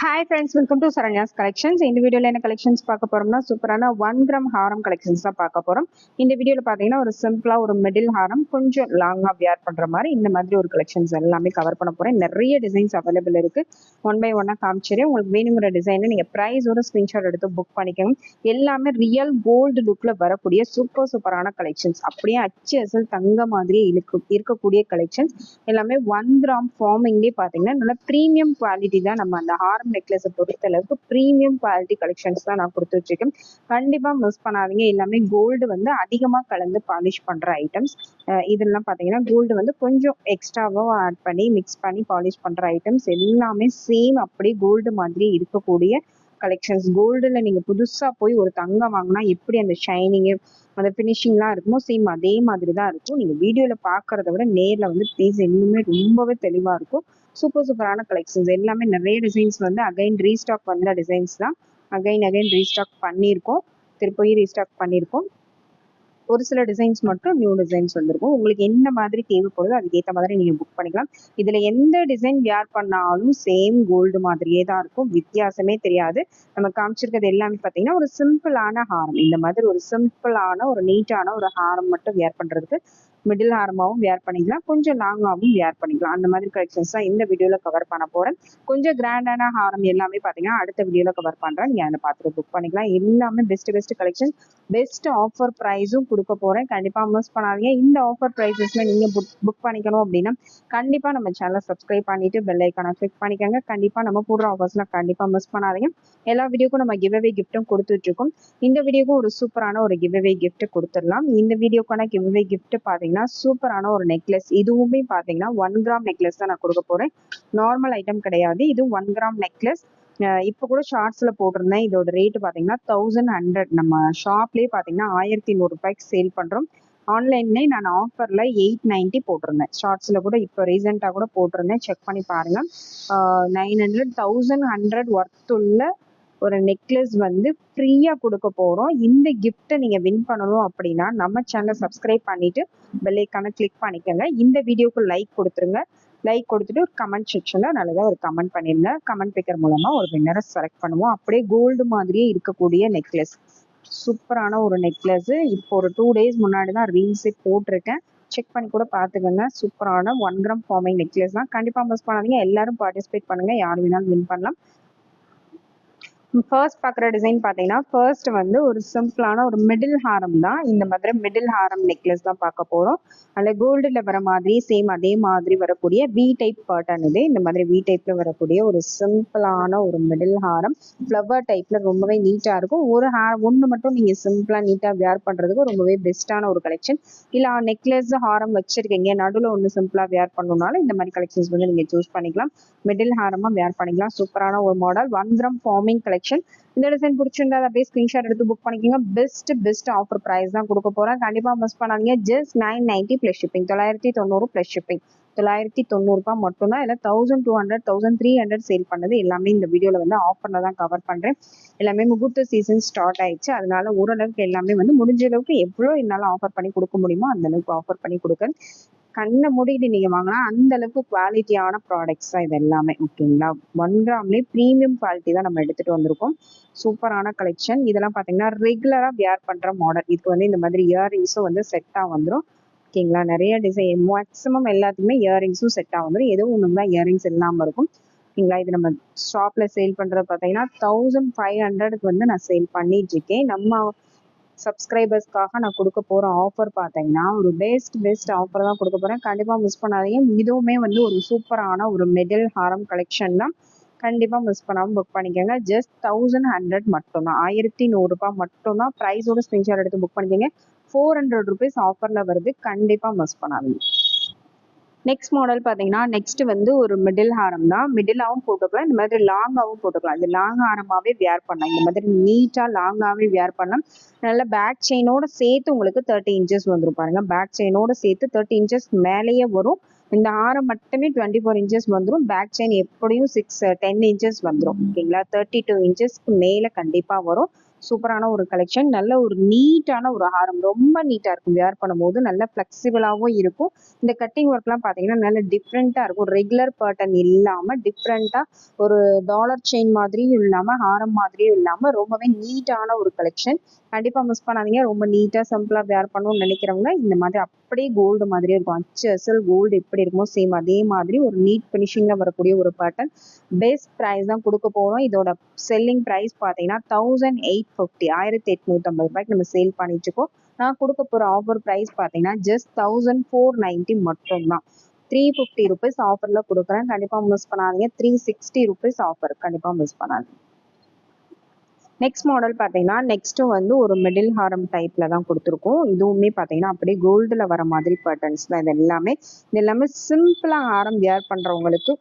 Hi friends welcome to Saranya's collections இந்த வீடியோவில் என்ன கலெக்ஷன்ஸ் பார்க்க போறோம்னா சூப்பரான ஒன் கிராம் ஹாரம் கலெக்ஷன்ஸ் தான் பார்க்க போகிறோம் இந்த வீடியோவில் பார்த்தீங்கன்னா ஒரு சிம்பிளாக ஒரு மிடில் ஹாரம் கொஞ்சம் லாங்காக வியர் பண்ணுற மாதிரி இந்த மாதிரி ஒரு கலெக்ஷன்ஸ் எல்லாமே கவர் பண்ண போகிறேன் நிறைய டிசைன்ஸ் அவைலபிள் இருக்குது ஒன் பை ஒன்னாக காமிச்சிரு உங்களுக்கு வேணுங்கிற டிசைனை நீங்க ப்ரைஸோட ஸ்க்ரீன்ஷாட் எடுத்து புக் பண்ணிக்கோங்க. எல்லாமே ரியல் கோல்டு லுக்கில் வரக்கூடிய சூப்பர் சூப்பரான கலெக்ஷன்ஸ் அப்படியே அச்சு அசல் தங்க மாதிரியே இருக்கு இருக்கக்கூடிய கலெக்ஷன்ஸ் எல்லாமே ஒன் கிராம் ஃபார்மிங்லேயே பார்த்தீங்கன்னா நல்லா ப்ரீமியம் குவாலிட்டி தான் நம்ம அந்த ஹாரம் நெக்லஸை பொறுத்த அளவுக்கு ப்ரீமியம் குவாலிட்டி கலெக்ஷன்ஸ் தான் நான் கொடுத்து வச்சிருக்கேன். கண்டிப்பாக மிஸ் பண்ணாதீங்க. எல்லாமே கோல்டு வந்து அதிகமாக கலந்து பாலிஷ் பண்ணுற ஐட்டம்ஸ் இதெல்லாம் பார்த்தீங்கன்னா கோல்டு வந்து கொஞ்சம் எக்ஸ்ட்ராவாக ஆட் பண்ணி மிக்ஸ் பண்ணி பாலிஷ் பண்ணுற ஐட்டம்ஸ் எல்லாமே சேம் அப்படியே கோல்டு மாதிரி இருக்கக்கூடிய கலெக்ஷன்ஸ் கோல்டில் நீங்கள் புதுசாக போய் ஒரு தங்கம் வாங்கினா எப்படி அந்த ஷைனிங்கு அந்த ஃபினிஷிங்லாம் இருக்குமோ சேம் அதே மாதிரி தான் இருக்கும் நீங்கள் வீடியோவில் பார்க்குறத விட நேரில் வந்து பீஸ் இன்னுமே ரொம்பவே தெளிவாக இருக்கும். சூப்பர் சூப்பரான கலெக்ஷன்ஸ் எல்லாமே நிறைய டிசைன்ஸ் வந்து அகைன் ரீஸ்டாக் வந்த டிசைன்ஸ் தான். அகைன் அகைன் ரீஸ்டாக் பண்ணியிருக்கோம். திருப்பி ரீஸ்டாக் பண்ணியிருக்கோம். ஒரு சில டிசைன்ஸ் மட்டும் நியூ டிசைன்ஸ் வந்திருக்கும். உங்களுக்கு எந்த மாதிரி தேவைப்படுதோ அதுக்கேற்ற மாதிரி நீங்கள் புக் பண்ணிக்கலாம். இதில் எந்த டிசைன் வியர் பண்ணாலும் சேம் கோல்டு மாதிரியே தான் இருக்கும். வித்தியாசமே தெரியாது. நம்ம காமிச்சிருக்கிறது எல்லாமே பார்த்தீங்கன்னா ஒரு சிம்பிளான ஹாரம் இந்த மாதிரி ஒரு சிம்பிளான ஒரு நீட்டான ஒரு ஹாரம் மட்டும் வியர் பண்ணுறதுக்கு மிடில் ஹாரமாகவும் வியர் பண்ணிக்கலாம். கொஞ்சம் லாங்காகவும் வியர் பண்ணிக்கலாம். அந்த மாதிரி கலெக்ஷன்ஸ் தான் இந்த வீடியோவில் கவர் பண்ண போகிறேன் கொஞ்சம் கிராண்டான ஹாரம் எல்லாமே பார்த்தீங்கன்னா அடுத்த வீடியோவில் கவர் பண்ணுறேன் நீங்கள் அதை பார்த்துட்டு புக் பண்ணிக்கலாம். எல்லாமே best best collection best offer ப்ரைஸும் கொடுக்க போகிறேன் கண்டிப்பாக மிஸ் பண்ணாதீங்க. இந்த ஆஃபர் ப்ரைஸஸில் நீங்கள் புக் புக் பண்ணிக்கணும் அப்படின்னா கண்டிப்பாக நம்ம சேனலை சப்ஸ்கிரைப் பண்ணிவிட்டு பெல் ஐக்கானை கிளிக் பண்ணிக்கோங்க. கண்டிப்பாக நம்ம போடுற ஆஃபர்ஸ்லாம் கண்டிப்பாக மிஸ் பண்ணாதீங்க. எல்லா வீடியோக்கும் நம்ம கிவ்அவே கிஃப்ட்டும் கொடுத்துட்ருக்கோம் இந்த வீடியோக்கும் ஒரு சூப்பரான ஒரு கிவ்அவே கிஃப்ட் கொடுத்துடலாம். இந்த வீடியோக்கான கிவ்அவே கிஃப்ட் பார்த்தீங்கன்னா சூப்பரான ஒரு நெக்லஸ் இதுவுமே பார்த்தீங்கன்னா ஒன் கிராம் நெக்லஸ் தான் நான் கொடுக்க போகிறேன் நார்மல் ஐட்டம் கிடையாது. இது ஒன் கிராம் நெக்லஸ் இப்போ கூட ஷார்ட்ஸில் போட்டிருந்தேன். இதோட ரேட்டு பார்த்தீங்கன்னா தௌசண்ட் ஹண்ட்ரட் நம்ம ஷாப்லேயே பார்த்தீங்கன்னா ஆயிரத்தி நூறுரூபாய்க்கு சேல் பண்ணுறோம் ஆன்லைன்லேயே நான் ஆஃபரில் எயிட் நைன்ட்டி போட்டிருந்தேன். ஷார்ட்ஸில் கூட இப்போ ரீசெண்டாக கூட போட்டிருந்தேன். செக் பண்ணி பாருங்கள் நைன் ஹண்ட்ரட் தௌசண்ட் ஹண்ட்ரட் ஒர்த்துள்ள ஒரு நெக்லஸ் வந்து ஃப்ரீயாக கொடுக்க போகிறோம் இந்த கிஃப்ட்டை நீங்கள் வின் பண்ணணும் அப்படின்னா நம்ம சேனலை சப்ஸ்கிரைப் பண்ணிவிட்டு பெல்லைக்கான கிளிக் பண்ணிக்கோங்க. இந்த வீடியோக்கு லைக் கொடுத்துருங்க. லைக் கொடுத்துட்டு ஒரு கமெண்ட் செக்ஷனில் நல்லதாக ஒரு கமெண்ட் பண்ணிடுங்க கமெண்ட் பிக்கர் மூலமாக ஒரு வின்னரை செலக்ட் பண்ணுவோம். அப்படியே கோல்டு மாதிரியே இருக்கக்கூடிய நெக்லஸ் சூப்பரான ஒரு நெக்லஸ் இப்போ ஒரு டூ டேஸ் முன்னாடி தான் ரீல்ஸே போட்டிருக்கேன். செக் பண்ணி கூட பார்த்துக்கோங்க. சூப்பரான ஒன் கிராம் ஃபார்மிங் நெக்லஸ் தான். கண்டிப்பாக மிஸ் பண்ணாதீங்க. எல்லாரும் பார்ட்டிசிபேட் பண்ணுங்கள் யார் வேணாலும் வின் பண்ணலாம். ஃபர்ஸ்ட் பார்க்குற டிசைன் பார்த்தீங்கன்னா ஃபர்ஸ்ட் வந்து ஒரு சிம்பிளான ஒரு மிடில் ஹாரம் தான். இந்த மாதிரி மிடில் ஹாரம் நெக்லஸ் தான் பார்க்க போகிறோம் அதில் கோல்டில் வர மாதிரி சேம் அதே மாதிரி வரக்கூடிய வி டைப் பேட்டர்ன் இது. இந்த மாதிரி வி டைப்பில் வரக்கூடிய ஒரு சிம்பிளான ஒரு மிடில் ஹாரம் ஃப்ளவர் டைப்பில் ரொம்பவே நீட்டாக இருக்கும். ஒரு ஹார் ஒன்று மட்டும் நீங்கள் சிம்பிளாக நீட்டாக வேர் பண்ணுறதுக்கு ரொம்பவே பெஸ்ட்டான ஒரு கலெக்ஷன் இல்லை நெக்லஸ் ஹாரம் வச்சுருக்கீங்க நடுவில் ஒன்று சிம்பிளாக வேர் பண்ணணுனாலும் இந்த மாதிரி கலெக்ஷன்ஸ் வந்து நீங்கள் சூஸ் பண்ணிக்கலாம். மிடில் ஹாரமாக வேர் பண்ணிக்கலாம். சூப்பரான ஒரு model one gram forming collection இந்த டிசைன் பிடிச்சிருந்தா அதை அப்படியே ஸ்கிரீன்ஷாட் எடுத்து புக் பண்ணிக்கோங்க. பெஸ்ட் பெஸ்ட் ஆஃபர் ப்ரைஸ் தான் கொடுக்க போகிறேன் கண்டிப்பாக மிஸ் பண்ணாதீங்க. Just nine ninety plus shipping தொள்ளாயிரத்தி தொண்ணூறு ப்ளஸ் ஷிப்பிங் தொள்ளாயிரத்தி தொண்ணூறுபா மட்டும்தான். இல்லை thousand two hundred thousand three hundred sale பண்ணது எல்லாமே இந்த வீடியோவில் வந்து ஆஃபரில் தான் கவர் பண்ணுறேன் எல்லாமே முகூர்த்த சீசன் ஸ்டார்ட் ஆயிடுச்சு. அதனால ஓரளவுக்கு எல்லாமே வந்து முடிஞ்ச அளவுக்கு எவ்வளோ என்னால் ஆஃபர் பண்ணி கொடுக்க முடியுமோ அந்த அளவுக்கு ஆஃபர் பண்ணி கொடுக்குறேன். கண்ணை மூடிட்டு நீங்க வாங்கினா அந்த அளவுக்கு குவாலிட்டியான ப்ராடக்ட்ஸ் தான் இது எல்லாமே ஓகேங்களா ஒன் கிராம்லேயே ப்ரீமியம் குவாலிட்டி தான் நம்ம எடுத்துட்டு வந்திருக்கோம். சூப்பரான கலெக்ஷன் இதெல்லாம் பார்த்தீங்கன்னா ரெகுலராக வியர் பண்ற மாடல் இதுக்கு வந்து இந்த மாதிரி இயர்ரிங்ஸும் வந்து செட்டாக வந்துடும் ஓகேங்களா நிறைய டிசைன் மேக்ஸிமம் எல்லாத்துக்குமே இயர்ரிங்ஸும் செட்டாக வந்துடும் ஏதோ ஒன்று தான் இயர்ரிங்ஸ் இல்லாமல் இருக்கும். ஓகேங்களா இது நம்ம ஷாப்ல சேல் பண்றது பார்த்தீங்கன்னா தௌசண்ட் ஃபைவ் ஹண்ட்ரடுக்கு வந்து நான் சேல் பண்ணிட்டு இருக்கேன். நம்ம சப்ஸ்கிரைபர்ஸ்க்காக நான் கொடுக்க போகிற ஆஃபர் பார்த்தீங்கன்னா ஒரு பெஸ்ட் பெஸ்ட் ஆஃபர் தான் கொடுக்க போகிறேன் கண்டிப்பாக மிஸ் பண்ணாதீங்க. இதுவுமே வந்து ஒரு சூப்பரான ஒரு மெடல் ஹாரம் கலெக்ஷன் தான். கண்டிப்பாக மிஸ் பண்ணாமல் புக் பண்ணிக்கோங்க. ஜஸ்ட் தௌசண்ட் ஹண்ட்ரட் மட்டும்தான். ஆயிரத்தி நூறுரூபா மட்டும்தான். ப்ரைஸோட ஸ்க்ரீன்ஷாட் எடுத்து புக் பண்ணிக்கோங்க. ஃபோர் ஹண்ட்ரட் ருபீஸ் ஆஃபரில் வருது. கண்டிப்பாக மிஸ் பண்ணாதீங்க. நெக்ஸ்ட் மாடல் பார்த்தீங்கன்னா நெக்ஸ்ட் வந்து ஒரு மிடில் ஹாரம் தான். மிடிலாகவும் போட்டுக்கலாம் இந்த மாதிரி லாங்காகவும் போட்டுக்கலாம். இந்த லாங் ஹாரமாகவே வியர் பண்ணலாம். இந்த மாதிரி நீட்டாக லாங்காகவே வியர் பண்ணலாம். நல்ல பேக் செயினோட சேர்த்து உங்களுக்கு தேர்ட்டி இன்ச்சஸ் வந்துடும் பாருங்க. பேக் செயினோட சேர்த்து தேர்ட்டி இன்ச்சஸ் மேலேயே வரும். இந்த ஹாரம் மட்டுமே டுவெண்ட்டி ஃபோர் இன்ச்சஸ் வந்துடும் பேக் செயின் எப்படியும் சிக்ஸ் டென் இன்ச்சஸ் வந்துடும் ஓகேங்களா? தேர்ட்டி டூ இன்ச்சஸ்க்கு மேலே கண்டிப்பாக வரும். சூப்பரான ஒரு கலெக்ஷன் நல்ல ஒரு நீட்டான ஒரு ஹாரம். ரொம்ப நீட்டாக இருக்கும். வேர் பண்ணும்போது நல்ல ஃப்ளெக்சிபிளாகவும் இருக்கும். இந்த கட்டிங் ஒர்க்லாம் பார்த்தீங்கன்னா நல்ல டிஃப்ரெண்ட்டாக இருக்கும். ரெகுலர் பேட்டர்ன் இல்லாமல் டிஃப்ரெண்ட்டாக ஒரு டாலர் செயின் மாதிரியும் இல்லாமல் ஹாரம் மாதிரியும் இல்லாமல் ரொம்பவே நீட்டான ஒரு கலெக்ஷன் கண்டிப்பாக மிஸ் பண்ணாதீங்க. ரொம்ப நீட்டாக சிம்பிளாக வேர் பண்ணணும்னு நினைக்கிறவங்க இந்த மாதிரி அப்படியே கோல்டு மாதிரியே இருக்கும்? அச்சு அசல் கோல்டு எப்படி இருக்குமோ சேம் அதே மாதிரி ஒரு நீட் ஃபினிஷிங்கில் வரக்கூடிய ஒரு பேட்டர்ன் பெஸ்ட் ப்ரைஸ் தான் கொடுக்க போகிறோம் இதோட செல்லிங் ப்ரைஸ் பார்த்தீங்கன்னா தௌசண்ட் எயிட் ஃபிஃப்டி ஆயிரத்தி எட்நூற்றம்பது ரூபாய்க்கு நம்ம சேல் பண்ணிட்டு இருக்கோம். நான் கொடுக்க போகிற ஆஃபர் ப்ரைஸ் பார்த்தீங்கன்னா ஜஸ்ட் தௌசண்ட் ஃபோர் நைன்ட்டி மட்டும்தான். த்ரீ ஃபிஃப்டி ருபீஸ் ஆஃபரில் கொடுக்குறேன். கண்டிப்பாக மிஸ் பண்ணாதீங்க. த்ரீ சிக்ஸ்டி ருபீஸ் ஆஃபர் கண்டிப்பாக மிஸ் பண்ணாதீங்க. நெக்ஸ்ட் மாடல் பார்த்தீங்கன்னா நெக்ஸ்ட்டு வந்து ஒரு மிடில் ஹாரம் டைப்பில் தான் கொடுத்துருக்கோம். இதுவுமே பார்த்தீங்கன்னா அப்படியே கோல்டில் வர மாதிரி பேட்டர்ன்ஸ் தான் இது எல்லாமே. இது எல்லாமே சிம்பிளாக ஹாரம் வியர் பண்ணுறவங்களுக்கு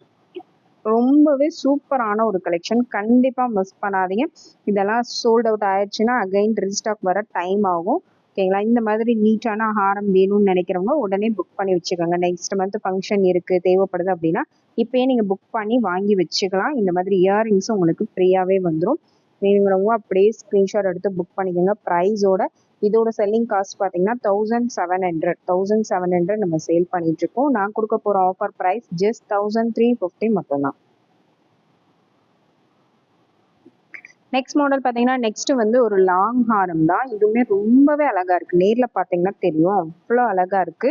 ரொம்பவே சூப்பரான ஒரு கலெக்ஷன் கண்டிப்பாக மிஸ் பண்ணாதீங்க. இதெல்லாம் சோல்ட் அவுட் ஆயிடுச்சுன்னா அகைன் ரீஸ்டாக் வர டைம் ஆகும். ஓகேங்களா இந்த மாதிரி நீட்டான ஹாரம் வேணும்னு நினைக்கிறவங்க உடனே புக் பண்ணி வச்சுக்கோங்க. நெக்ஸ்ட் மந்த் ஃபங்க்ஷன் இருக்குது தேவைப்படுது அப்படின்னா இப்போயே நீங்கள் புக் பண்ணி வாங்கி வச்சுக்கலாம். இந்த மாதிரி இயரிங்ஸும் உங்களுக்கு ஃப்ரீயாகவே வந்துடும் வேணுங்கிறவங்க அப்படியே ஸ்க்ரீன்ஷாட் எடுத்து புக் பண்ணிக்கோங்க. ப்ரைஸோட இதோட செல்லிங் காஸ்ட் பார்த்தீங்கன்னா thousand seven hundred thousand seven hundred நம்ம சேல் பண்ணிட்டு இருக்கோம். நான் கொடுக்க போகிற offer price just thousand three fifty மட்டும்தான். நெக்ஸ்ட் மாடல் பார்த்தீங்கன்னா நெக்ஸ்ட் வந்து ஒரு லாங் ஹாரம் தான். இதுவுமே ரொம்பவே அழகா இருக்கு. நேரில் பார்த்தீங்கன்னா தெரியும். அவ்வளோ அழகா இருக்கு.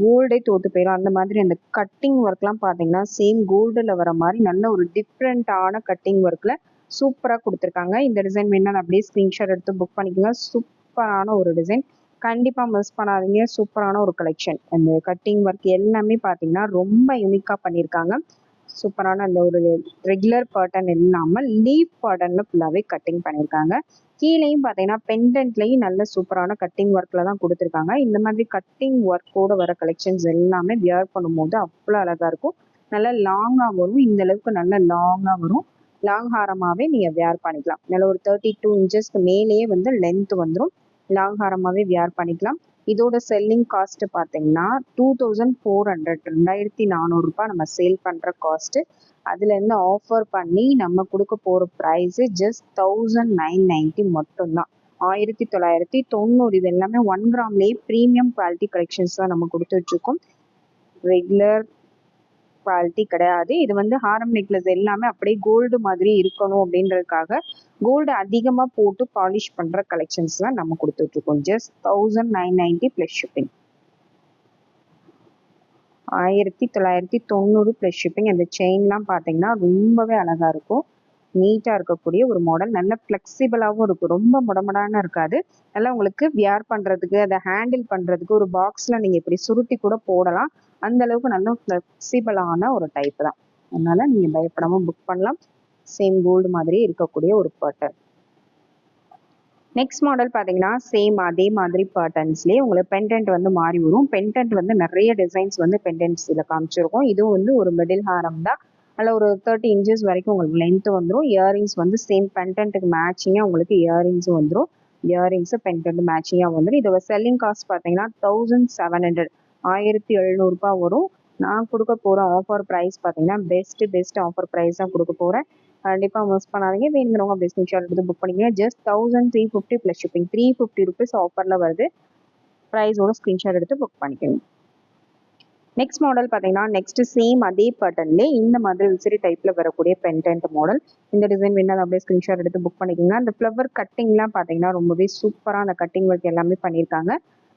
கோல்டே தோத்து போயிடும். அந்த மாதிரி அந்த கட்டிங் ஒர்க்லாம் பார்த்தீங்கன்னா சேம் கோல்டில் வர மாதிரி நல்ல ஒரு டிஃப்ரெண்ட்டான கட்டிங் ஒர்க்கில் சூப்பராக கொடுத்துருக்காங்க. இந்த டிசைன் வேணாலும் அப்படியே ஸ்க்ரீன்ஷாட் எடுத்து புக் பண்ணிக்கோங்க. சூப்பரான ஒரு டிசைன் கண்டிப்பாக மிஸ் பண்ணாதீங்க. சூப்பரான ஒரு கலெக்ஷன் அந்த கட்டிங் ஒர்க் எல்லாமே பார்த்தீங்கன்னா ரொம்ப யூனிக்காக பண்ணியிருக்காங்க சூப்பரான அந்த ஒரு ரெகுலர் பேட்டர்ன் இல்லாமல் லீவ் பேட்டர்னில் ஃபுல்லாகவே கட்டிங் பண்ணியிருக்காங்க கீழேயும் பார்த்தீங்கன்னா பெண்டன்ட்லேயும் நல்ல சூப்பரான கட்டிங் ஒர்க்கில் தான் கொடுத்துருக்காங்க. இந்த மாதிரி கட்டிங் ஒர்க்கோட வர கலெக்ஷன்ஸ் எல்லாமே வியர் பண்ணும்போது அவ்வளோ அழகாக இருக்கும். நல்லா லாங்காக வரும். இந்த அளவுக்கு நல்ல லாங்காக வரும். லாங் ஹாரமாகவே நீங்கள் வியார் பண்ணிக்கலாம். நல்ல ஒரு தேர்ட்டி டூ இன்ச்சஸ்க்கு மேலேயே வந்து லென்த் வந்துடும் லாங் ஹாரமாகவே வியர் பண்ணிக்கலாம். இதோட செல்லிங் காஸ்ட்டு பார்த்தீங்கன்னா டூ தௌசண்ட் ஃபோர் ஹண்ட்ரட் ரெண்டாயிரத்தி நானூறுரூபா நம்ம சேல் பண்ணுற காஸ்ட்டு அதுலேருந்து ஆஃபர் பண்ணி நம்ம கொடுக்க போகிற price just thousand nine ninety மட்டும்தான். ஆயிரத்தி தொள்ளாயிரத்தி தொண்ணூறு இது எல்லாமே ஒன் கிராம்லேயே ப்ரீமியம் குவாலிட்டி கலெக்ஷன்ஸ் தான் நம்ம கொடுத்துட்ருக்கோம் ரெகுலர் குவாலிட்டி கிடையாது. இது வந்து ஹாரம் நெக்லஸ் எல்லாமே அப்படியே கோல்டு மாதிரி இருக்கணும் அப்படின்றதுக்காக கோல்டு அதிகமாக போட்டு பாலிஷ் பண்ணுற கலெக்ஷன்ஸ் தான் நம்ம கொடுத்துட்ருக்கோம் just thousand nine ninety plus shipping ஆயிரத்தி தொள்ளாயிரத்தி தொண்ணூறு ப்ளஸ் ஷிப்பிங் அந்த செயின்லாம் பார்த்தீங்கன்னா ரொம்பவே அழகாக இருக்கும். நீட்டாக இருக்கக்கூடிய ஒரு மாடல் நல்ல ஃப்ளெக்சிபிளாகவும் இருக்கும். ரொம்ப முடமடான இருக்காது. நல்லா உங்களுக்கு வியர் பண்ணுறதுக்கு அதை ஹேண்டில் பண்ணுறதுக்கு ஒரு பாக்ஸில் நீங்கள் இப்படி சுருட்டி கூட போடலாம். அந்த அளவுக்கு நல்ல ஃப்ளெக்சிபிளான ஒரு டைப் தான். அதனால நீங்கள் பயப்படாமல் புக் பண்ணலாம். சேம் கோல்டு மாதிரி இருக்கக்கூடிய ஒரு பேட்டர்ன் நெக்ஸ்ட் மாடல் பார்த்தீங்கன்னா சேம் அதே மாதிரி பேட்டர்ன்ஸ்லேயே உங்களுக்கு பென்டென்ட் வந்து மாறி வரும். பென்டென்ட் வந்து நிறைய டிசைன்ஸ் வந்து பென்டென்ட்ஸ் இதில் காமிச்சிருக்கோம். இதுவும் வந்து ஒரு மிடில் ஹாரம் தான். அதில் ஒரு தேர்ட்டி இன்ச்சஸ் வரைக்கும் உங்களுக்கு லென்த் வந்துடும் இயரிங்ஸ் வந்து சேம் பென்டென்ட்டுக்கு மேட்சிங்காக உங்களுக்கு இயரிங்ஸும் வந்துடும் இயரிங்ஸு பென்டென்ட் மேட்சிங்காக வந்துடும் இதோட செல்லிங் காஸ்ட் பார்த்தீங்கன்னா தௌசண்ட் செவன் ஹண்ட்ரட் ஆயிரத்தி எழுநூறுபா வரும். நான் கொடுக்க போகிற ஆஃபர் ப்ரைஸ் பார்த்தீங்கன்னா பெஸ்ட்டு பெஸ்ட் ஆஃபர் ப்ரைஸ் தான் கொடுக்க போகிறேன் கண்டிப்பாக மிஸ் பண்ணாதீங்க. வேணுங்கிறவங்க அப்படி ஸ்க்ரீன்ஷாட் எடுத்து புக் பண்ணிக்கங்க just thousand three fifty plus shipping three fifty rupees ஆஃபரில் வருது. ப்ரைஸோட ஸ்க்ரீன்ஷாட் எடுத்து புக் பண்ணிக்கணும் நெக்ஸ்ட் மாடல் பார்த்தீங்கன்னா நெக்ஸ்ட் சேம் அதே பேட்டர்ன்லேயே இந்த மாதிரி விசிறி டைப்பில் வரக்கூடிய பென்டென்ட் மாடல் இந்த டிசைன் வேணும் அப்படியே ஸ்க்ரீன்ஷாட் எடுத்து புக் பண்ணிக்கோங்க. அந்த ஃப்ளவர் கட்டிங்லாம் பார்த்தீங்கன்னா ரொம்பவே சூப்பராக அந்த கட்டிங் ஒர்க் எல்லாமே பண்ணியிருக்காங்க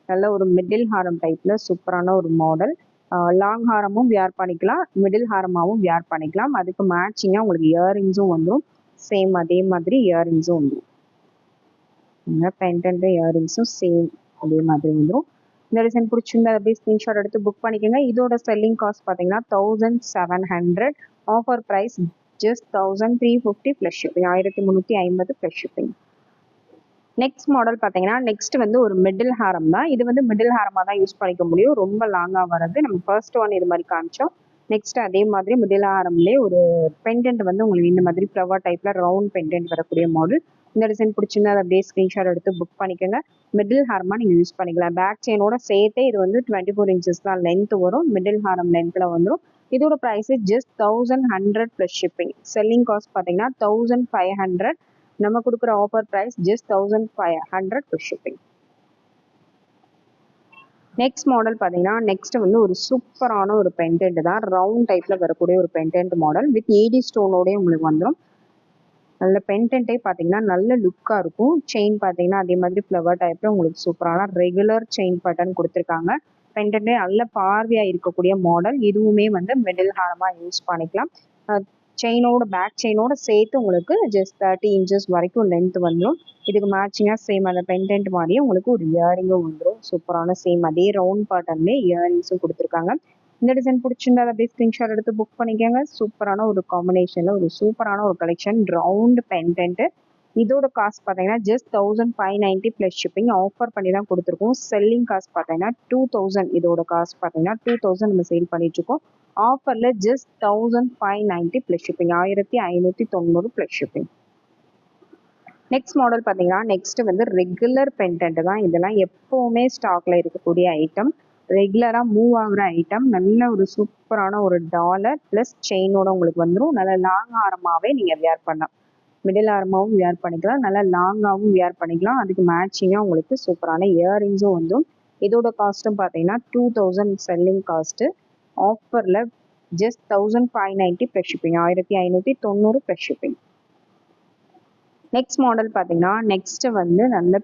நல்ல ஒரு மிடில் ஹாரம் டைப்பில் சூப்பரான ஒரு மாடல் லாங் ஹாரமும் வியர் பண்ணிக்கலாம். மிடில் ஹாரமாகவும் வியர் பண்ணிக்கலாம். அதுக்கு மேட்சிங்காக உங்களுக்கு இயரிங்ஸும் வந்துடும் சேம் அதே மாதிரி இயரிங்ஸும் வந்துடும் பென்டென்ட் இயரிங்ஸும் சேம் அதே மாதிரி வந்துடும் இந்த டிசைன் பிடிச்சிருந்தா அப்படியே ஸ்க்ரீன்ஷாட் எடுத்து புக் பண்ணிக்கோங்க. இதோட செல்லிங் காஸ்ட் பார்த்தீங்கன்னா thousand seven hundred offer price just thousand three fifty plus shipping ஆயிரத்தி முந்நூற்றி ஐம்பது ப்ளஸ் ஷிப்பிங் நெக்ஸ்ட் மாடல் பார்த்தீங்கன்னா நெக்ஸ்ட் வந்து ஒரு மிடில் ஹாரம் தான். இது வந்து மிடில் ஹாரமாக தான் யூஸ் பண்ணிக்க முடியும். ரொம்ப லாங்காக வர்றது. நம்ம ஃபர்ஸ்ட் ஒன் இது மாதிரி காமிச்சோம். நெக்ஸ்ட் அதே மாதிரி மிடில் ஹாரம்லேயே ஒரு பெண்டன்ட் வந்து உங்களுக்கு இந்த மாதிரி ஃப்ளவர் டைப்பில் ரவுண்ட் பெண்டன்ட் வரக்கூடிய மாடல் இந்த டிசைன் பிடிச்சிருந்தா அதை அப்படியே ஸ்க்ரீன்ஷாட் எடுத்து புக் பண்ணிக்கோங்க. மிடில் ஹாரமாக நீங்கள் யூஸ் பண்ணிக்கலாம். பேக் செயினோட சேர்த்தே இது வந்து டுவெண்ட்டி ஃபோர் இன்ச்சஸ் தான் லென்த் வரும். மிடில் ஹாரம் லென்த்தில் வந்துடும் இதோட price just thousand hundred plus shipping selling cost பார்த்தீங்கன்னா தௌசண்ட் ஃபைவ் ஹண்ட்ரட் நம்ம கொடுக்குற offer price just thousand five hundred plus shipping next model பார்த்தீங்கன்னா நெக்ஸ்ட் வந்து ஒரு சூப்பரான ஒரு பென்டென்ட் தான். ரவுண்ட் டைப்பில் வரக்கூடிய ஒரு பென்டென்ட் மாடல் வித் ஏடி ஸ்டோனோடய உங்களுக்கு வந்துடும் நல்ல பென்டென்ட்டே பார்த்தீங்கன்னா நல்ல லுக்காக இருக்கும். செயின் பார்த்தீங்கன்னா அதே மாதிரி ஃப்ளவர் டைப்பில் உங்களுக்கு சூப்பரான ரெகுலர் செயின் பட்டன் கொடுத்துருக்காங்க. பென்டென்ட்டே நல்ல பார்வையாக இருக்கக்கூடிய மாடல் இதுவுமே வந்து மிடில் ஹாரமாக யூஸ் பண்ணிக்கலாம். செயினோட பேக் செயினோட சேர்த்து உங்களுக்கு ஜஸ்ட் தேர்ட்டி இன்ச்சஸ் வரைக்கும் லென்த் வந்துடும் இதுக்கு மேட்சிங்காக சேம் அந்த பென்டென்ட் மாதிரியே உங்களுக்கு ஒரு இயரிங்கும் வந்துடும் சூப்பரான சேம் அதே ரவுண்ட் பேட்டர்ன்லேயே இயரிங்ஸும் கொடுத்துருக்காங்க. இந்த டிசைன் பிடிச்சிருந்தா அப்படியே ஸ்க்ரீன்ஷாட் எடுத்து புக் பண்ணிக்கோங்க. சூப்பரான ஒரு காம்பினேஷனில் ஒரு சூப்பரான ஒரு கலெக்ஷன் ரவுண்ட் பென்டென்ட்டு இதோட காஸ்ட் பார்த்தீங்கன்னா just thousand five ninety plus shipping offer பண்ணி தான் கொடுத்துருக்கோம். செல்லிங் காஸ்ட் பார்த்தீங்கன்னா டூ தௌசண்ட் இதோட காஸ்ட் பார்த்தீங்கன்னா டூ தௌசண்ட் நம்ம சேல் பண்ணிட்டு இருக்கோம். ஆஃபரில் just thousand five ninety plus shipping ஆயிரத்தி ஐநூற்றி தொண்ணூறு ப்ளஸ் ஷிப்பிங் நெக்ஸ்ட் மாடல் பார்த்தீங்கன்னா நெக்ஸ்ட் வந்து ரெகுலர் பென்டென்ட் தான். இதெல்லாம் எப்போவுமே ஸ்டாக்ல இருக்கக்கூடிய ஐட்டம் ரெகுலராக மூவ் ஆகுற ஐட்டம் நல்ல ஒரு சூப்பரான ஒரு டாலர் ப்ளஸ் செயினோட உங்களுக்கு வந்துடும் நல்ல லாங் ஆரமாகவே நீங்கள் வியர் பண்ணலாம். மிடில் ஆரமாகவும் வியர் பண்ணிக்கலாம். நல்லா லாங்காகவும் வியர் பண்ணிக்கலாம். அதுக்கு மேட்சிங்காக உங்களுக்கு சூப்பரான இயரிங்ஸும் வந்துடும் இதோட காஸ்ட்டும் பார்த்தீங்கன்னா டூ தௌசண்ட் செல்லிங் காஸ்ட்டு ஆஃபரில் just thousand five ninety plus shipping ஆயிரத்தி ஐநூற்றி தொண்ணூறு ஃப்ரெஷ் ஷிப்பிங் நெக்ஸ்ட் மாடல் பார்த்தீங்கன்னா நெக்ஸ்ட்டு வந்து நல்ல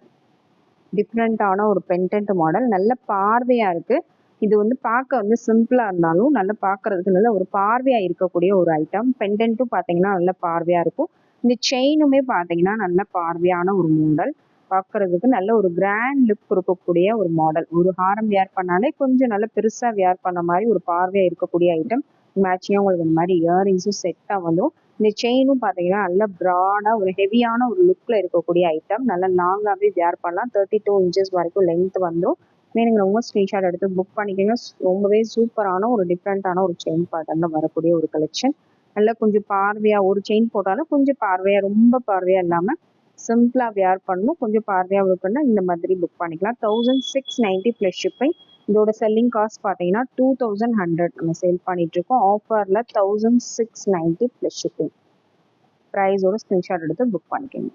டிஃப்ரெண்ட்டான ஒரு பென்டென்ட் மாடல் நல்ல பார்வையாக இருக்குது இது வந்து பார்க்க வந்து சிம்பிளாக இருந்தாலும் நல்லா பார்க்கறதுக்கு நல்ல ஒரு பார்வையாக இருக்கக்கூடிய ஒரு ஐட்டம் பெண்டன்ட்டும் பார்த்தீங்கன்னா நல்ல பார்வையாக இருக்கும். இந்த செயினுமே பார்த்தீங்கன்னா நல்ல பார்வையான ஒரு மாடல் பார்க்கறதுக்கு நல்ல ஒரு கிராண்ட் லுக் இருக்கக்கூடிய ஒரு மாடல் ஒரு ஹாரம் வியர் பண்ணாலே கொஞ்சம் நல்ல பெருசாக வியர் பண்ண மாதிரி ஒரு பார்வையாக இருக்கக்கூடிய ஐட்டம் மேட்சிங்காக உங்களுக்கு இந்த மாதிரி இயரிங்ஸும் செட்டாக வந்துடும் இந்த செயினும் பார்த்தீங்கன்னா நல்ல ப்ராடாக ஒரு ஹெவியான ஒரு லுக்கில் இருக்கக்கூடிய ஐட்டம் நல்லா லாங்காகவே வியர் பண்ணலாம். தேர்ட்டி டூ இன்ச்சஸ் வரைக்கும் லென்த் வந்துடும் வேணுங்கிறவங்க ஸ்க்ரீன்ஷாட் எடுத்து புக் பண்ணிக்கோங்க. ரொம்பவே சூப்பரான ஒரு டிஃப்ரெண்ட்டான ஒரு செயின் பேட்டர்னில் வரக்கூடிய ஒரு கலெக்ஷன் நல்லா கொஞ்சம் பார்வையாக ஒரு செயின் போட்டாலும் கொஞ்சம் பார்வையாக ரொம்ப பார்வையாக இல்லாமல் சிம்பிளாக வேர் பண்ணணும். கொஞ்சம் பார்வையாக இருக்குன்னா இந்த மாதிரி புக் பண்ணிக்கலாம். Thousand six ninety plus shipping இதோட செல்லிங் காஸ்ட் பார்த்தீங்கன்னா டூ தௌசண்ட் ஹண்ட்ரட் நம்ம சேல் பண்ணிட்டு இருக்கோம் ஆஃபரில் thousand six ninety plus shipping ப்ரைஸோட screenshot எடுத்து புக் பண்ணிக்கோங்க.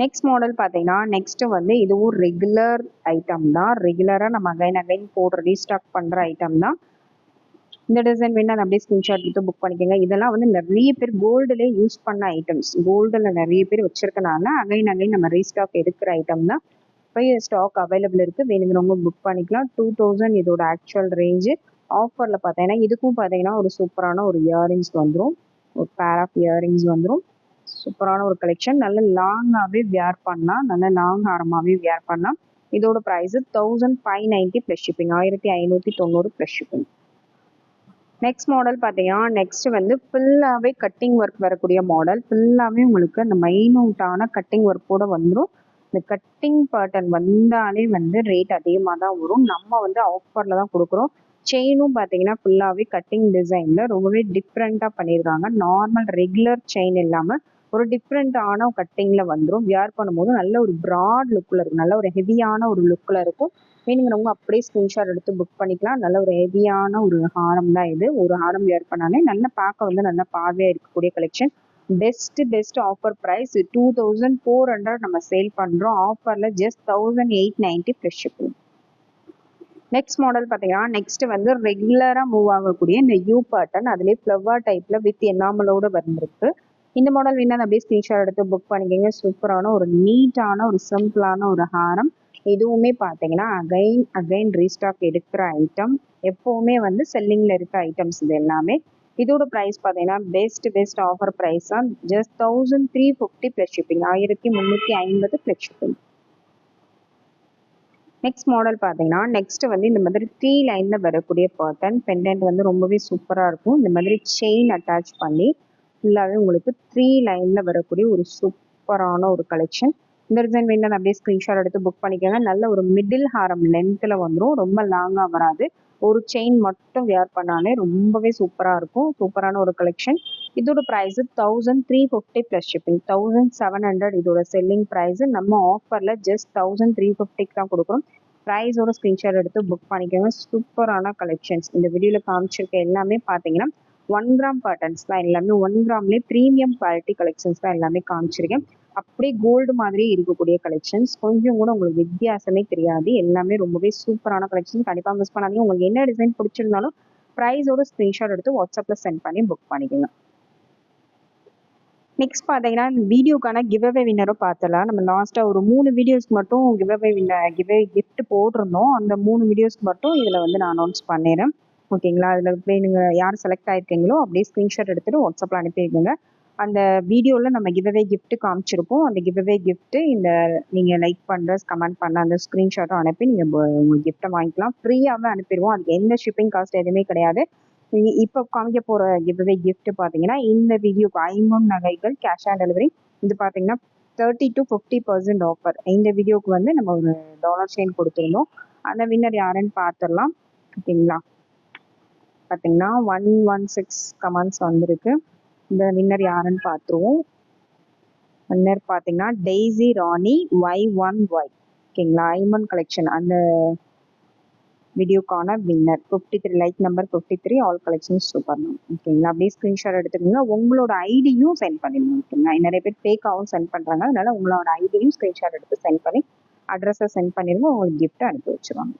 நெக்ஸ்ட் மாடல் பார்த்தீங்கன்னா நெக்ஸ்ட் வந்து இதுவும் ரெகுலர் ஐட்டம் தான். ரெகுலராக நம்ம அகைன் அகைன் போடுற ரீஸ்டாக் பண்ணுற ஐட்டம் தான். இந்த டிசைன் வேணா அப்படியே ஸ்கிரீன்ஷாட் எடுத்து புக் பண்ணிக்கோங்க. இதெல்லாம் வந்து நிறைய பேர் கோல்டுலேயே யூஸ் பண்ண ஐட்டம்ஸ் கோல்டில் நிறைய பேர் வச்சிருக்கனால அகைன் அகைன் நம்ம ரீஸ்டாக் எடுக்கிற ஐட்டம் தான் இப்போ ஸ்டாக் அவைலபிள் இருக்குது வேணுங்கிறவங்க புக் பண்ணிக்கலாம். டூ தௌசண்ட் இதோட ஆக்சுவல் ரேஞ்சு ஆஃபரில் பார்த்தீங்கன்னா இதுக்கும் பார்த்தீங்கன்னா ஒரு சூப்பரான ஒரு இயரிங்ஸ் வந்துடும் ஒரு பேர் ஆஃப் இயரிங்ஸ் வந்துடும் சூப்பரான ஒரு கலெக்ஷன் நல்ல லாங்காகவே வியர் பண்ணலாம். நல்ல லாங் ஹாரமாகவே வியர் பண்ணலாம். இதோட price thousand five ninety plus shipping ஆயிரத்தி ஐநூற்றி தொண்ணூறு ப்ளஸ் ஷிப்பிங் நெக்ஸ்ட் மாடல் பார்த்தீங்கன்னா நெக்ஸ்ட் வந்து ஃபுல்லாகவே கட்டிங் ஒர்க் வரக்கூடிய மாடல் ஃபுல்லாகவே உங்களுக்கு அந்த மைனூட்டான கட்டிங் ஒர்க்கோட வந்துடும் இந்த கட்டிங் பேட்டர்ன் வந்தாலே வந்து ரேட் அதிகமாக தான் வரும். நம்ம வந்து ஆஃபரில் தான் கொடுக்குறோம். செயினும் பார்த்தீங்கன்னா ஃபுல்லாகவே கட்டிங் டிசைனில் ரொம்பவே டிஃப்ரெண்ட்டாக பண்ணியிருக்காங்க நார்மல் ரெகுலர் செயின் இல்லாமல் ஒரு டிஃப்ரெண்ட்டான கட்டிங்கில் வந்துடும் வியர் பண்ணும்போது நல்ல ஒரு ப்ராட் லுக்கில் இருக்கும். நல்ல ஒரு ஹெவியான ஒரு லுக்கில் இருக்கும். வேணுங்கிறவங்க அப்படியே ஸ்க்ரீன்ஷாட் எடுத்து புக் பண்ணிக்கலாம். நல்ல ஒரு ஹெவியான ஒரு ஹாரம் தான் இது. ஒரு ஹாரம் வியர் பண்ணாலே நல்ல பார்க்க வந்து நல்ல பார்வையாக இருக்கக்கூடிய collection best best offer price two thousand four hundred நம்ம சேல் பண்ணுறோம் ஆஃபரில் just thousand eight ninety plus shipping next model பார்த்தீங்கன்னா நெக்ஸ்ட் வந்து ரெகுலராக மூவ் ஆகக்கூடிய இந்த யூ பேட்டர்ன் அதுலேயே ஃப்ளவர் டைப்பில் வித் என்னாமலோட வந்திருக்கு. இந்த மாடல் வேணால் அப்படியே ஸ்க்ரீன்ஷாட் எடுத்து புக் பண்ணிக்கோங்க. சூப்பரான ஒரு நீட்டான ஒரு சிம்பிளான ஒரு ஹாரம். எதுவுமே பார்த்தீங்கன்னா அகைன் அகைன் ரீஸ்டாக் எடுக்கிற ஐட்டம் எப்போவுமே வந்து செல்லிங்கில் இருக்க ஐட்டம்ஸ் இது எல்லாமே. இதோட ப்ரைஸ் பார்த்தீங்கன்னா பெஸ்ட் பெஸ்ட் ஆஃபர் ப்ரைஸ் தான் just thousand three fifty plus shipping ஆயிரத்தி முந்நூற்றி ஐம்பது ப்ளஸ் ஷிப்பிங் நெக்ஸ்ட் மாடல் பார்த்தீங்கன்னா நெக்ஸ்ட் வந்து இந்த மாதிரி த்ரீ லைனில் வரக்கூடிய பேட்டர்ன் பெண்டன்ட் வந்து ரொம்பவே சூப்பராக இருக்கும். இந்த மாதிரி செயின் அட்டாச் பண்ணி ஃபுல்லாகவே உங்களுக்கு த்ரீ லைனில் வரக்கூடிய ஒரு சூப்பரான ஒரு கலெக்ஷன் இந்த டிசைன் வேணும் அப்படியே ஸ்க்ரீன்ஷாட் எடுத்து புக் பண்ணிக்கோங்க. நல்ல ஒரு மிடில் ஹாரம் லென்த்தில் வந்துடும் ரொம்ப லாங்காக வராது. ஒரு செயின் மட்டும் வியர் பண்ணாலே ரொம்பவே சூப்பராக இருக்கும். சூப்பரான ஒரு கலெக்ஷன் இதோட price thousand three fifty plus shipping thousand seven hundred இதோட செல்லிங் ப்ரைஸு நம்ம ஆஃபரில் ஜஸ்ட் தௌசண்ட் த்ரீ ஃபிஃப்டிக்கு தான் கொடுக்குறோம். ப்ரைஸோட ஸ்க்ரீன்ஷாட் எடுத்து புக் பண்ணிக்கோங்க. சூப்பரான கலெக்ஷன்ஸ் இந்த வீடியோவில் காமிச்சிருக்க எல்லாமே பார்த்தீங்கன்னா ஒன் கிராம் பேட்டர்ன்ஸ் தான் எல்லாமே. ஒன் கிராம்லேயே ப்ரீமியம் குவாலிட்டி கலெக்ஷன்ஸ் தான் எல்லாமே காமிச்சிருக்கேன். அப்படியே கோல்டு மாதிரி இருக்கக்கூடிய கலெக்ஷன்ஸ் கொஞ்சம் கூட உங்களுக்கு வித்தியாசமே தெரியாது. எல்லாமே ரொம்பவே சூப்பரான கலெக்ஷன் கண்டிப்பாக மிஸ் பண்ணாதீங்க. உங்களுக்கு என்ன டிசைன் பிடிச்சிருந்தாலும் ப்ரைஸோட ஸ்க்ரீன்ஷாட் எடுத்து வாட்ஸ்அப்பில் சென்ட் பண்ணி புக் பண்ணிக்கோங்க. நெக்ஸ்ட் பார்த்தீங்கன்னா வீடியோக்கான கிவ்அவே வின்னரும் பார்த்தலாம் நம்ம லாஸ்ட்டாக ஒரு மூணு வீடியோஸ்க்கு மட்டும் கிவ்அவே வின்னர் கிவ்அவே கிஃப்ட் போட்டிருந்தோம். அந்த மூணு வீடியோஸ்க்கு மட்டும் இதில் வந்து நான் அனௌன்ஸ் பண்ணிடுறேன். ஓகேங்களா அதில் போய் நீங்கள் யார் செலக்ட் ஆயிருக்கீங்களோ அப்படியே ஸ்க்ரீன்ஷாட் எடுத்துகிட்டு வாட்ஸ்அப்பில் அனுப்பியிருக்கீங்க அந்த வீடியோவில் நம்ம கிவ்அவே கிஃப்ட்டு காமிச்சிருப்போம். அந்த கிவ்அவே கிஃப்ட்டு இந்த நீங்கள் லைக் பண்ணுற கமெண்ட் பண்ண அந்த ஸ்க்ரீன்ஷாட்டும் அனுப்பி நீங்கள் உங்கள் கிஃப்ட்டை வாங்கிக்கலாம். ஃப்ரீயாகவே அனுப்பிடுவோம். அதுக்கு எந்த ஷிப்பிங் காஸ்ட் எதுவுமே கிடையாது. இப்போ காமிக்க போகிற கிவ்அவே கிஃப்ட் பார்த்தீங்கன்னா இந்த வீடியோக்கு ஐம்பது நகைகள் கேஷ் ஆன் டெலிவரி இது பார்த்தீங்கன்னா thirty to fifty percent offer இந்த வீடியோக்கு வந்து நம்ம ஒரு டாலர் செயின் கொடுத்துருந்தோம். அந்த வின்னர் யாருன்னு பார்த்துடலாம் ஓகேங்களா? பார்த்தீங்கன்னா ஒன் ஒன் சிக்ஸ் கமெண்ட்ஸ் வந்திருக்கு. இந்த வின்னர் யாருன்னு பார்த்துருவோம் வின்னர் பார்த்தீங்கன்னா Daisy Rani Y one Y ஓகேங்களா? ஐமன் கலெக்ஷன் அந்த வீடியோக்கான winner fifty three like number fifty three all collections super ma'am ஓகேங்களா? அப்படியே ஸ்க்ரீன்ஷாட் எடுத்துக்கோங்க. உங்களோட ஐடியும் சென்ட் பண்ணிடணும். ஓகேங்களா? நிறைய பேர் ஃபேக்காகவும் சென்ட் பண்ணுறாங்க அதனால உங்களோட ஐடியும் ஸ்க்ரீன்ஷாட் எடுத்து சென்ட் பண்ணி அட்ரஸை சென்ட் பண்ணிடுங்க. உங்களுக்கு கிஃப்ட் அனுப்பி வச்சுருவாங்க.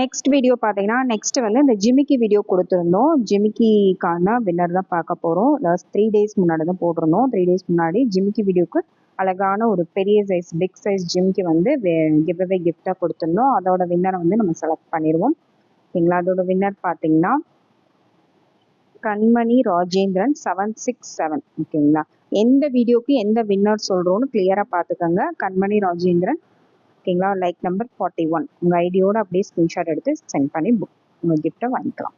நெக்ஸ்ட் வீடியோ பார்த்தீங்கன்னா நெக்ஸ்ட் வந்து இந்த ஜிமிக்கி வீடியோ கொடுத்துருந்தோம். ஜிமிக்கிக்கான வின்னர் தான் பார்க்க போகிறோம் லாஸ்ட் த்ரீ டேஸ் முன்னாடி தான் போட்டிருந்தோம். த்ரீ டேஸ் முன்னாடி ஜிமிக்கி வீடியோக்கு அழகான ஒரு பெரிய சைஸ் பிக் சைஸ் ஜிம்க்கு வந்து கிவ்அவே கிஃப்டாக கொடுத்துருந்தோம். அதோட வின்னரை வந்து நம்ம செலக்ட் பண்ணிடுவோம். ஓகேங்களா அதோட வின்னர் பார்த்தீங்கன்னா கண்மணி ராஜேந்திரன் செவன் சிக்ஸ் செவன் ஓகேங்களா? எந்த வீடியோக்கு எந்த வின்னர் சொல்கிறோன்னு கிளியராக பார்த்துக்கோங்க கண்மணி ராஜேந்திரன் ஓகேங்களா லைக் நம்பர் ஃபார்ட்டி ஒன் உங்கள் ஐடியோட அப்படியே ஸ்க்ரீன்ஷாட் எடுத்து சென்ட் பண்ணி புக் உங்கள் கிஃப்ட்டை வாங்கிக்கலாம்.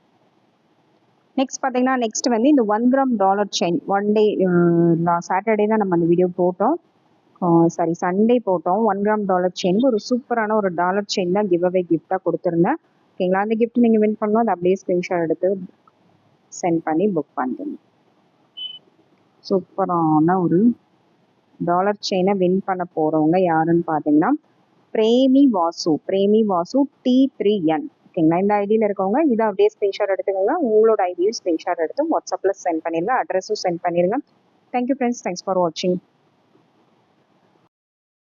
நெக்ஸ்ட் பார்த்தீங்கன்னா நெக்ஸ்ட் வந்து இந்த one gram dollar chain one day Saturday தான் நம்ம அந்த வீடியோ போட்டோம். சாரி சண்டே போட்டோம். ஒன் கிராம் டாலர் செயினுக்கு ஒரு சூப்பரான ஒரு டாலர் செயின் தான் கிவ் அவே கிஃப்டாக கொடுத்துருந்தேன். ஓகேங்களா? அந்த கிஃப்ட் நீங்கள் வின் பண்ணோம் அதை அப்படியே ஸ்க்ரீன்ஷாட் எடுத்து சென்ட் பண்ணி புக் பண்ணுங்க சூப்பரான ஒரு டாலர் செயினை வின் பண்ண போகிறவங்க யாருன்னு பார்த்தீங்கன்னா Premi Vasu Premi Vasu D three N ஓகேங்களா இந்த ஐடியில் இருக்கவங்க இதை அப்படியே ஸ்க்ரீன்ஷாட் எடுத்துக்கோங்க. உங்களோட ஐடியும் ஸ்க்ரீன்ஷாட் எடுத்து வாட்ஸ்அப்பில் சென்ட் பண்ணிடுங்க அட்ரஸும் சென்ட் பண்ணிடுங்க thank you friends thanks for வாட்சிங்